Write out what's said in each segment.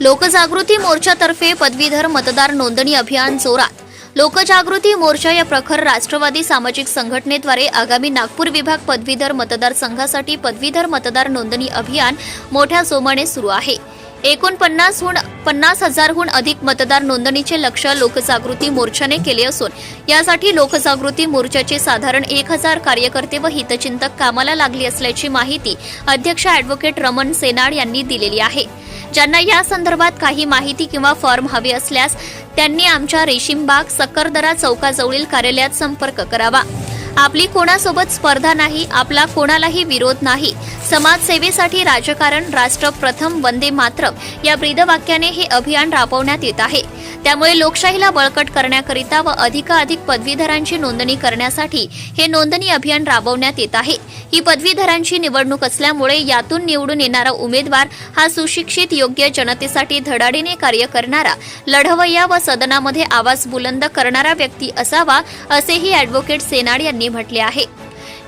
लोकजागृती मोर्चातर्फे पदवीधर मतदार नोंदणी अभियान जोरात. लोकजागृती मोर्चा या प्रखर राष्ट्रवादी सामाजिक संघटनेद्वारे आगामी नागपूर विभाग पदवीधर मतदारसंघासाठी पदवीधर मतदार नोंदणी अभियान मोठ्या जोमाने सुरू आहे. एकोणपन्नासहून पन्नास हजारहून अधिक मतदार नोंदणीचे लक्ष्य लोकजागृती मोर्चाने केले असून यासाठी लोकजागृती मोर्चाचे साधारण एक हजार कार्यकर्ते व हितचिंतक कामाला लागली असल्याची माहिती अध्यक्ष अॅडव्होकेट रमण सेनाड यांनी दिलेली आहे. ज्यांना या संदर्भात काही माहिती किंवा फॉर्म हवी असल्यास त्यांनी आमच्या रेशीमबाग सक्करदरा चौकाजवळील कार्यालयात संपर्क करावा. आपली कोणासोबत स्पर्धा नाही आपला कोणालाही विरोध नाही. समाजसेवेसाठी राजकारण राष्ट्र प्रथम वंदे मातरम या ब्रीदवाक्याने हे अभियान राबवण्यात येत आहे. त्यामुळे लोकशाहीला बळकट करण्याकरिता व अधिकाधिक पदवीधरांची नोंदणी करण्यासाठी हे नोंदणी अभियान राबवण्यात येत आहे. ही पदवीधरांची निवडणूक असल्यामुळे यातून निवडून येणारा उमेदवार हा सुशिक्षित योग्य जनतेसाठी धडाडीने कार्य करणारा लढवय्या व सदनामध्ये आवाज बुलंद करणारा व्यक्ती असावा असेही अॅडव्होकेट सेनाड यांनी म्हटले आहे.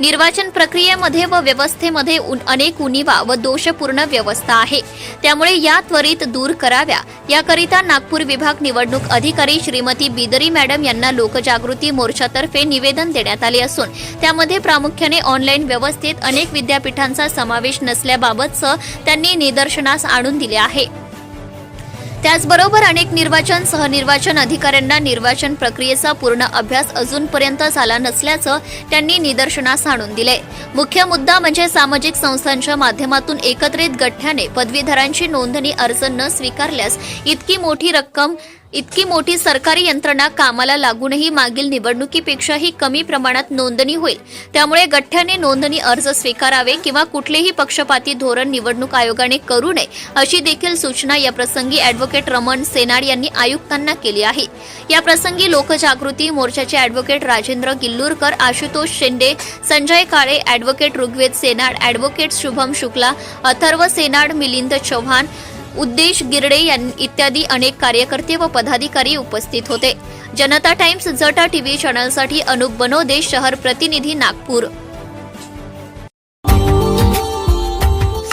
निर्वाचन प्रक्रियेमध्ये व व्यवस्थेमध्ये अनेक उणीवा व दोषपूर्ण व्यवस्था आहे. त्यामुळे या त्वरित दूर कराव्या. याकरिता नागपूर विभाग निवडणूक अधिकारी श्रीमती बिदरी मॅडम यांना लोकजागृती मोर्चातर्फे निवेदन देण्यात आले असून त्यामध्ये प्रामुख्याने ऑनलाईन व्यवस्थेत अनेक विद्यापीठांचा समावेश नसल्याबाबतचं त्यांनी निदर्शनास आणून दिले आहे. त्याचबरोबर अनेक निर्वाचन सहनिर्वाचन अधिकाऱ्यांना निर्वाचन प्रक्रियेचा पूर्ण अभ्यास अजूनपर्यंत झाला नसल्याचं त्यांनी निदर्शनास आणून दिले मुख्य मुद्दा म्हणजे सामाजिक संस्थांच्या माध्यमातून एकत्रित गठ्ठ्याने पदवीधरांची नोंदणी अर्ज न स्वीकारल्यास इतकी मोठी रक्कम इतकी मोठी सरकारी यंत्रणा कामाला लागूनही मागील निवडणुकीपेक्षाही कमी प्रमाणात नोंदणी होईल. त्यामुळे गठ्ठ्याने नोंदणी अर्ज स्वीकारावे किंवा कुठलेही पक्षपाती धोरण निवडणूक आयोगाने करू नये अशी देखील सूचना या प्रसंगी अॅडव्होकेट रमण सेनाड यांनी आयुक्तांना केली आहे. या प्रसंगी लोकजागृती मोर्चाचे advocate Rajendra Gillurkar Ashutosh Shende Sanjay Kale advocate Rigved Senad advocate Shubham Shukla Atharva Senad Milind Chavan Uddesh Girde यां इत्यादी अनेक कार्यकर्ते व पदाधिकारी उपस्थित होते. जनता टाइम्स जटा टीव्ही चॅनलसाठी अनुप बनोदे शहर प्रतिनिधी Nagpur.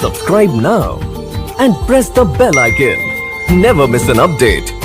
Subscribe now and press the bell icon never miss an update